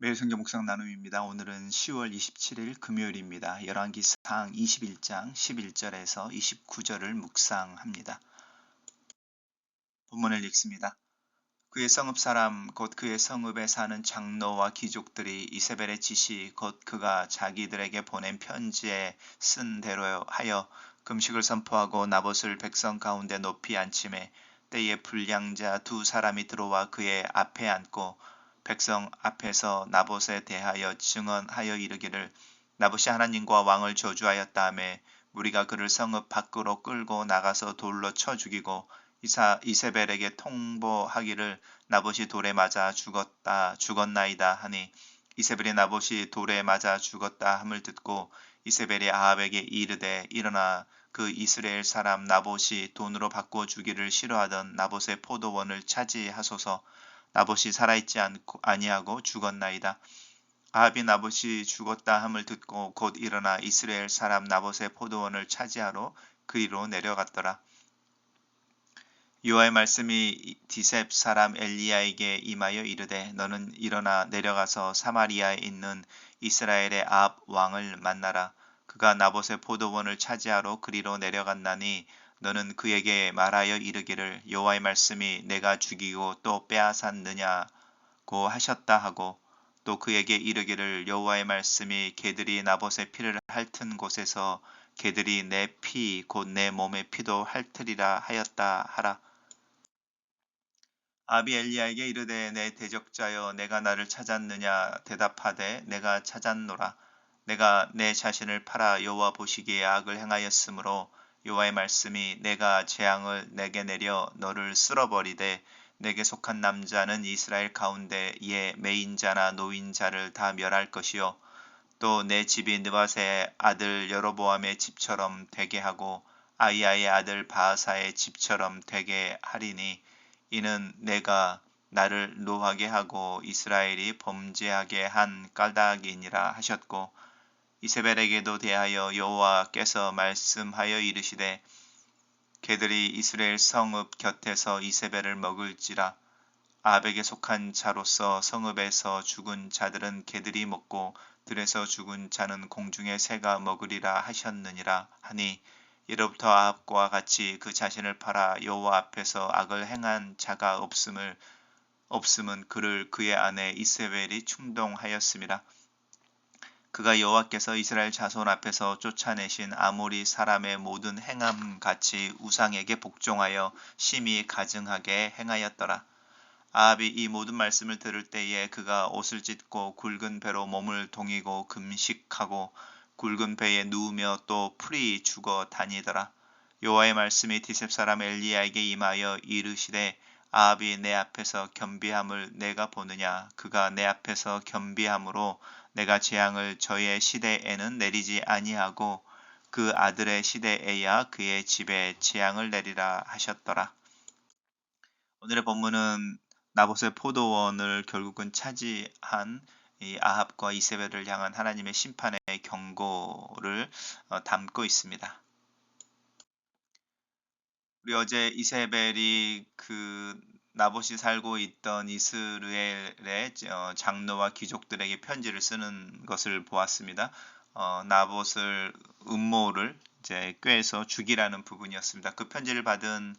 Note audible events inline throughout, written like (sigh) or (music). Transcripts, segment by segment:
매일 성경 묵상 나눔입니다. 오늘은 10월 27일 금요일입니다. 열왕기상 21장 11절에서 29절을 묵상합니다. 본문을 읽습니다. 그의 성읍 사람 곧 그의 성읍에 사는 장로와 귀족들이 이세벨의 지시 곧 그가 자기들에게 보낸 편지에 쓴 대로 하여 금식을 선포하고 나봇을 백성 가운데 높이 앉힘에 때에 불량자 두 사람이 들어와 그의 앞에 앉고 백성 앞에서 나봇에 대하여 증언하여 이르기를 나봇이 하나님과 왕을 저주하였다함에 우리가 그를 성읍 밖으로 끌고 나가서 돌로 쳐 죽이고 이사 이세벨에게 통보하기를 나봇이 돌에 맞아 죽었다 죽었나이다 하니 이세벨이 나봇이 돌에 맞아 죽었다 함을 듣고 이세벨이 아합에게 이르되 일어나 그 이스라엘 사람 나봇이 돈으로 바꿔 주기를 싫어하던 나봇의 포도원을 차지하소서 나봇이 살아있지 않고 아니하고 죽었나이다. 아합이 나봇이 죽었다 함을 듣고 곧 일어나 이스라엘 사람 나봇의 포도원을 차지하러 그리로 내려갔더라. 요하의 말씀이 디셉 사람 엘리야에게 임하여 이르되 너는 일어나 내려가서 사마리아에 있는 이스라엘의 아합 왕을 만나라. 그가 나봇의 포도원을 차지하러 그리로 내려갔나니 너는 그에게 말하여 이르기를 여호와의 말씀이 내가 죽이고 또 빼앗았느냐고 하셨다 하고 또 그에게 이르기를 여호와의 말씀이 개들이 나봇의 피를 핥은 곳에서 개들이 내 피 곧 내 몸의 피도 핥으리라 하였다 하라. 아비 엘리야에게 이르되 내 대적자여 내가 나를 찾았느냐 대답하되 내가 찾았노라 내가 내 자신을 팔아 여호와 보시기에 악을 행하였으므로 여호와의 말씀이 내가 재앙을 내게 내려 너를 쓸어버리되 내게 속한 남자는 이스라엘 가운데에 메인자나 노인자를 다 멸할 것이요. 또 내 집이 느바세의 아들 여로보암의 집처럼 되게 하고 아이야의 아들 바하사의 집처럼 되게 하리니 이는 내가 나를 노하게 하고 이스라엘이 범죄하게 한 까닭이니라 하셨고 이세벨에게도 대하여 여호와께서 말씀하여 이르시되 개들이 이스라엘 성읍 곁에서 이세벨을 먹을지라. 아합에게 속한 자로서 성읍에서 죽은 자들은 개들이 먹고 들에서 죽은 자는 공중의 새가 먹으리라 하셨느니라 하니 이로부터 아합과 같이 그 자신을 팔아 여호와 앞에서 악을 행한 자가 없음을 없음은 그를 그의 아내 이세벨이 충동하였음이라 그가 여호와께서 이스라엘 자손 앞에서 쫓아내신 아모리 사람의 모든 행함 같이 우상에게 복종하여 심히 가증하게 행하였더라. 아합이 이 모든 말씀을 들을 때에 그가 옷을 찢고 굵은 배로 몸을 동이고 금식하고 굵은 배에 누우며 또 풀이 죽어 다니더라. 여호와의 말씀이 디셉 사람 엘리야에게 임하여 이르시되 아합이 내 앞에서 겸비함을 내가 보느냐 그가 내 앞에서 겸비함으로 내가 재앙을 저의 시대에는 내리지 아니하고 그 아들의 시대에야 그의 집에 재앙을 내리라 하셨더라. 오늘의 본문은 나봇의 포도원을 결국은 차지한 이 아합과 이세벨을 향한 하나님의 심판의 경고를 어, 담고 있습니다. 우리 어제 이세벨이 그 나봇이 살고 있던 이스라엘의 어, 장로와 귀족들에게 편지를 쓰는 것을 보았습니다. 어, 나봇을 음모를 이제 꾀해서 죽이라는 부분이었습니다. 그 편지를 받은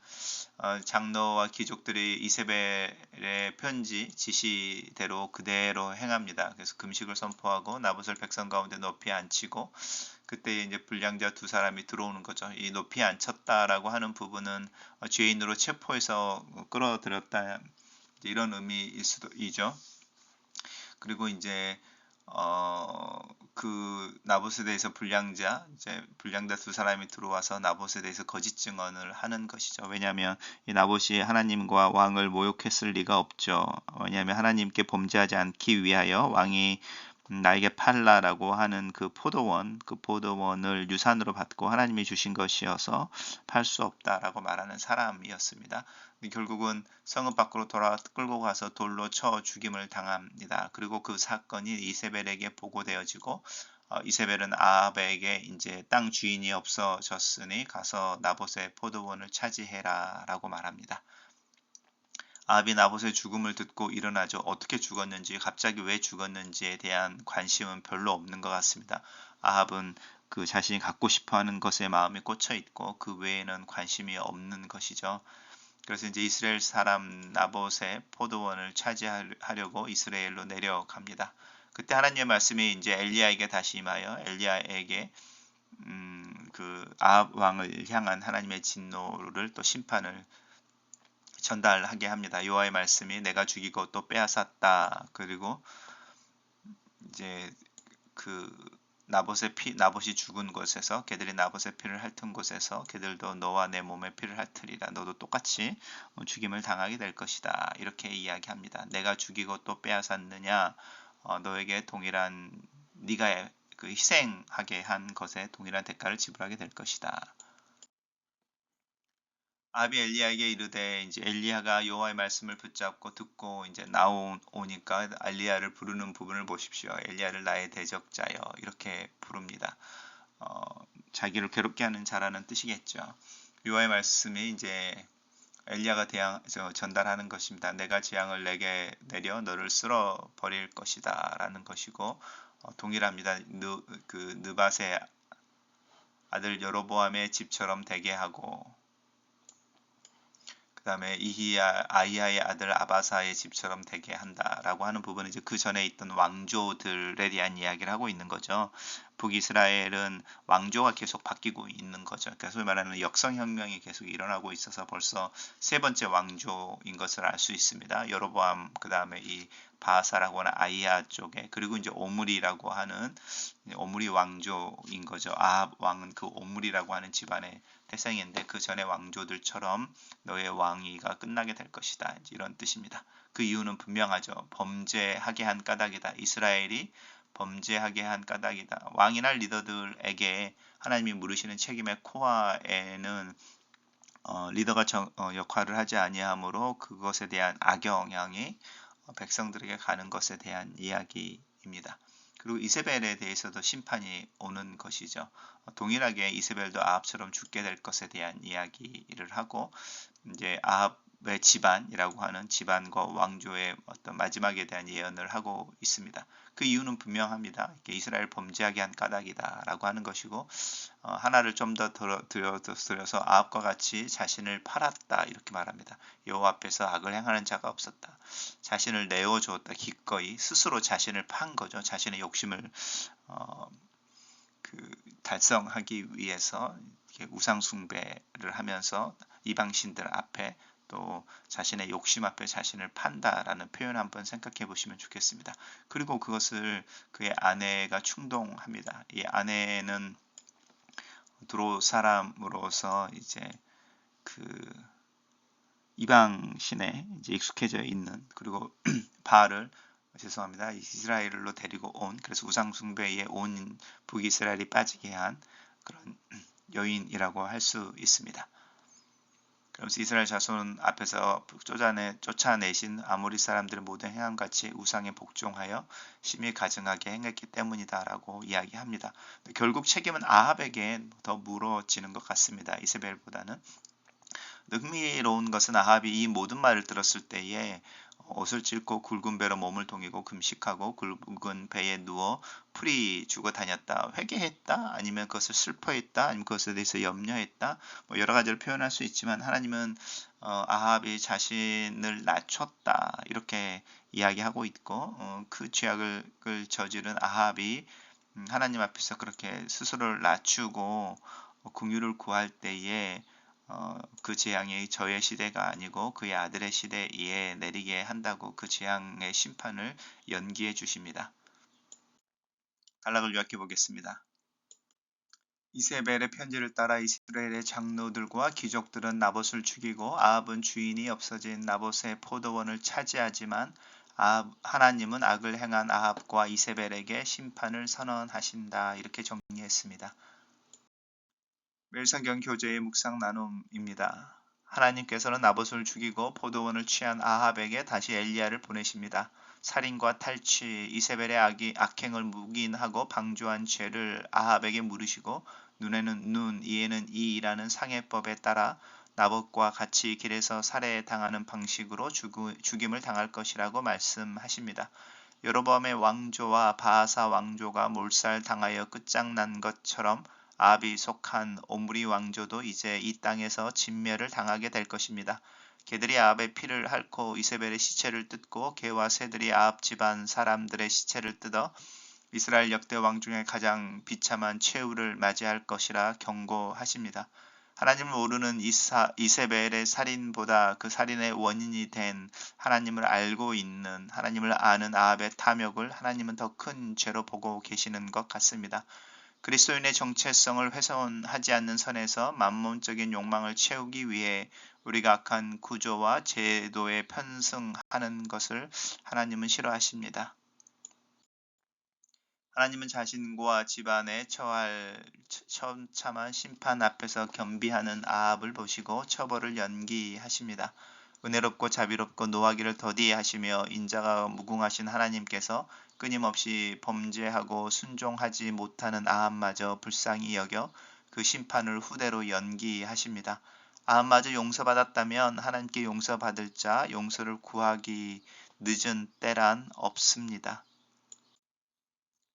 어, 장로와 귀족들이 이세벨의 편지 지시대로 그대로 행합니다. 그래서 금식을 선포하고 나봇을 백성 가운데 높이 앉히고 그때 이제 불량자 두 사람이 들어오는 거죠. 이 높이 앉혔다라고 하는 부분은 어, 죄인으로 체포해서 끌어들였다 이런 의미일 수도 있죠. 그리고 이제 어, 그 나봇에 대해서 불량자 이제 불량자 두 사람이 들어와서 나봇에 대해서 거짓 증언을 하는 것이죠. 왜냐하면 이 나봇이 하나님과 왕을 모욕했을 리가 없죠. 왜냐하면 하나님께 범죄하지 않기 위하여 왕이 나에게 팔라라고 하는 그 포도원, 그 포도원을 유산으로 받고 하나님이 주신 것이어서 팔 수 없다라고 말하는 사람이었습니다. 결국은 성읍 밖으로 돌아 끌고 가서 돌로 쳐 죽임을 당합니다. 그리고 그 사건이 이세벨에게 보고되어지고 어, 이세벨은 아합에게 이제 땅 주인이 없어졌으니 가서 나봇의 포도원을 차지해라라고 말합니다. 아합이 나봇의 죽음을 듣고 일어나죠. 어떻게 죽었는지, 갑자기 왜 죽었는지에 대한 관심은 별로 없는 것 같습니다. 아합은 그 자신이 갖고 싶어하는 것에 마음이 꽂혀 있고 그 외에는 관심이 없는 것이죠. 그래서 이제 이스라엘 사람 나봇의 포도원을 차지하려고 이스라엘로 내려갑니다. 그때 하나님의 말씀이 이제 엘리야에게 다시 임하여 엘리야에게 음, 그 아합 왕을 향한 하나님의 진노를 또 심판을 전달하게 합니다. 여호와의 말씀이 내가 죽이고 또 빼앗았다. 그리고 이제 그 나봇의 피 나봇이 죽은 곳에서 개들이 나봇의 피를 핥은 곳에서 개들도 너와 내 몸의 피를 핥으리라. 너도 똑같이 죽임을 당하게 될 것이다. 이렇게 이야기합니다. 내가 죽이고 또 빼앗았느냐? 어, 너에게 동일한 네가 그 희생하게 한 것에 동일한 대가를 지불하게 될 것이다. 아비 엘리야에게 이르되 이제 엘리야가 여호와의 말씀을 붙잡고 듣고 이제 나오니까 엘리야를 부르는 부분을 보십시오. 엘리야를 나의 대적자여 이렇게 부릅니다. 어, 자기를 괴롭게 하는 자라는 뜻이겠죠. 여호와의 말씀이 이제 엘리야가 대항 전달하는 것입니다. 내가 재앙을 내게 내려 너를 쓸어 버릴 것이다라는 것이고 어, 동일합니다. 느, 그 느밧의 아들 여로보암의 집처럼 되게 하고 그 다음에 이히야 아이야의 아들 아바사의 집처럼 되게 한다라고 하는 부분은 이제 그 전에 있던 왕조들에 대한 이야기를 하고 있는 거죠. 북이스라엘은 왕조가 계속 바뀌고 있는 거죠. 그러니까 소위 말하는 역성혁명이 계속 일어나고 있어서 벌써 세 번째 왕조인 것을 알 수 있습니다. 여로보암 그 다음에 이 바사라고 하는 아이야 쪽에 그리고 이제 오므리라고 하는 오므리 왕조인 거죠. 아합 왕은 그 오므리라고 하는 집안의 태생인데 그 전에 왕조들처럼 너의 왕위가 끝나게 될 것이다. 이런 뜻입니다. 그 이유는 분명하죠. 범죄하게 한 까닭이다. 이스라엘이 범죄하게 한 까닭이다. 왕이나 리더들에게 하나님이 물으시는 책임의 코어에는 어, 리더가 정, 어, 역할을 하지 아니하므로 그것에 대한 악영향이 백성들에게 가는 것에 대한 이야기입니다. 그리고 이세벨에 대해서도 심판이 오는 것이죠. 동일하게 이세벨도 아합처럼 죽게 될 것에 대한 이야기를 하고 이제 아합 의 집안이라고 하는 집안과 왕조의 어떤 마지막에 대한 예언을 하고 있습니다. 그 이유는 분명합니다. 이스라엘 범죄하게 한 까닭이다라고 하는 것이고 어, 하나를 좀 더 들여서 아합과 같이 자신을 팔았다 이렇게 말합니다. 여호와 앞에서 악을 행하는 자가 없었다. 자신을 내어 주었다. 기꺼이 스스로 자신을 판 거죠. 자신의 욕심을 어, 그 달성하기 위해서 우상 숭배를 하면서 이방신들 앞에 또 자신의 욕심 앞에 자신을 판다라는 표현 한번 생각해 보시면 좋겠습니다. 그리고 그것을 그의 아내가 충동합니다. 이 아내는 드로 사람으로서 이제 그 이방 신에 이제 익숙해져 있는 그리고 (clears throat) 바알을 죄송합니다. 이스라엘로 데리고 온 그래서 우상 숭배에 온 북이스라엘이 빠지게 한 그런 (clears throat) 여인이라고 할 수 있습니다. 그러면서 이스라엘 자손 앞에서 쫓아내, 쫓아내신 아모리 사람들을 모든 행함같이 우상에 복종하여 심히 가증하게 행했기 때문이다라고 이야기합니다. 결국 책임은 아합에게 더 물어지는 것 같습니다. 이세벨보다는. 흥미로운 것은 아합이 이 모든 말을 들었을 때에 옷을 찢고 굵은 배로 몸을 동이고 금식하고 굵은 배에 누워 풀이 죽어 다녔다. 회개했다. 아니면 그것을 슬퍼했다. 아니면 그것에 대해서 염려했다. 뭐 여러 가지를 표현할 수 있지만 하나님은 어, 아합이 자신을 낮췄다. 이렇게 이야기하고 있고 어, 그 죄악을 저지른 아합이 음, 하나님 앞에서 그렇게 스스로를 낮추고 어, 궁유를 구할 때에 어, 그 재앙이 저의 시대가 아니고 그의 아들의 시대에 내리게 한다고 그 재앙의 심판을 연기해 주십니다. 단락을 요약해 보겠습니다. 이세벨의 편지를 따라 이스라엘의 장로들과 귀족들은 나봇을 죽이고 아합은 주인이 없어진 나봇의 포도원을 차지하지만 아합, 하나님은 악을 행한 아합과 이세벨에게 심판을 선언하신다. 이렇게 정리했습니다. 멜성경 교재의 묵상 나눔입니다. 하나님께서는 나봇을 죽이고 포도원을 취한 아합에게 다시 엘리야를 보내십니다. 살인과 탈취, 이세벨의 악이, 악행을 묵인하고 방조한 죄를 아합에게 물으시고 눈에는 눈, 이에는 이라는 상해법에 따라 나봇과 같이 길에서 살해당하는 방식으로 죽- 죽임을 당할 것이라고 말씀하십니다. 여로보암의 왕조와 바하사 왕조가 몰살당하여 끝장난 것처럼 아합이 속한 오므리 왕조도 이제 이 땅에서 진멸을 당하게 될 것입니다. 개들이 아합의 피를 핥고 이세벨의 시체를 뜯고 개와 새들이 아합 집안 사람들의 시체를 뜯어 이스라엘 역대 왕 중에 가장 비참한 최후를 맞이할 것이라 경고하십니다. 하나님을 모르는 이사, 이세벨의 살인보다 그 살인의 원인이 된 하나님을 알고 있는 하나님을 아는 아합의 탐욕을 하나님은 더 큰 죄로 보고 계시는 것 같습니다. 그리스도인의 정체성을 훼손하지 않는 선에서 만몬적인 욕망을 채우기 위해 우리가 악한 구조와 제도에 편승하는 것을 하나님은 싫어하십니다. 하나님은 자신과 집안에 처할 처참한 심판 앞에서 겸비하는 아합을 보시고 처벌을 연기하십니다. 은혜롭고 자비롭고 노하기를 더디하시며 인자가 무궁하신 하나님께서 끊임없이 범죄하고 순종하지 못하는 아합마저 불쌍히 여겨 그 심판을 후대로 연기하십니다. 아합마저 용서받았다면 하나님께 용서받을 자 용서를 구하기 늦은 때란 없습니다.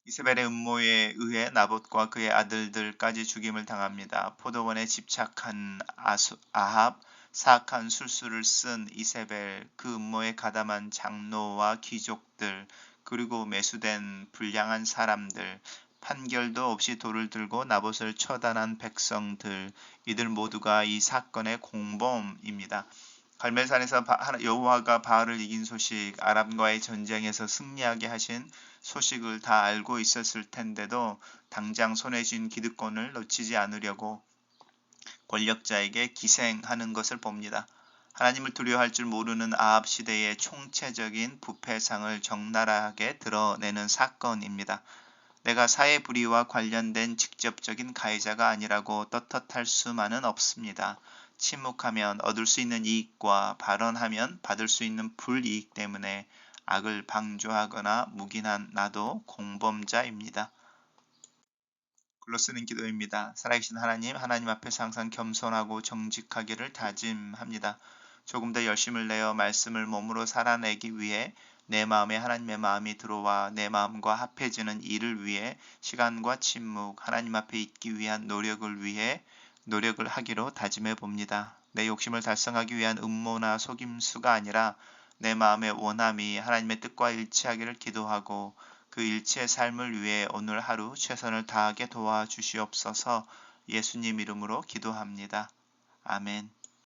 이세벨의 음모에 의해 나봇과 그의 아들들까지 죽임을 당합니다. 포도원에 집착한 아수, 아합, 사악한 술수를 쓴 이세벨, 그 음모에 가담한 장로와 귀족들, 그리고 매수된 불량한 사람들, 판결도 없이 돌을 들고 나봇을 처단한 백성들, 이들 모두가 이 사건의 공범입니다. 갈멜산에서 여호와가 바알을 이긴 소식, 아람과의 전쟁에서 승리하게 하신 소식을 다 알고 있었을 텐데도 당장 손에 쥔 기득권을 놓치지 않으려고 권력자에게 기생하는 것을 봅니다. 하나님을 두려워할 줄 모르는 아합 시대의 총체적인 부패상을 적나라하게 드러내는 사건입니다. 내가 사회 불의와 관련된 직접적인 가해자가 아니라고 떳떳할 수만은 없습니다. 침묵하면 얻을 수 있는 이익과 발언하면 받을 수 있는 불이익 때문에 악을 방조하거나 묵인한 나도 공범자입니다. 글로 쓰는 기도입니다. 살아계신 하나님, 하나님 앞에서 항상 겸손하고 정직하기를 다짐합니다. 조금 더 열심을 내어 말씀을 몸으로 살아내기 위해 내 마음에 하나님의 마음이 들어와 내 마음과 합해지는 일을 위해 시간과 침묵, 하나님 앞에 있기 위한 노력을 위해 노력을 하기로 다짐해 봅니다. 내 욕심을 달성하기 위한 음모나 속임수가 아니라 내 마음의 원함이 하나님의 뜻과 일치하기를 기도하고 그 일치의 삶을 위해 오늘 하루 최선을 다하게 도와주시옵소서 예수님 이름으로 기도합니다. 아멘.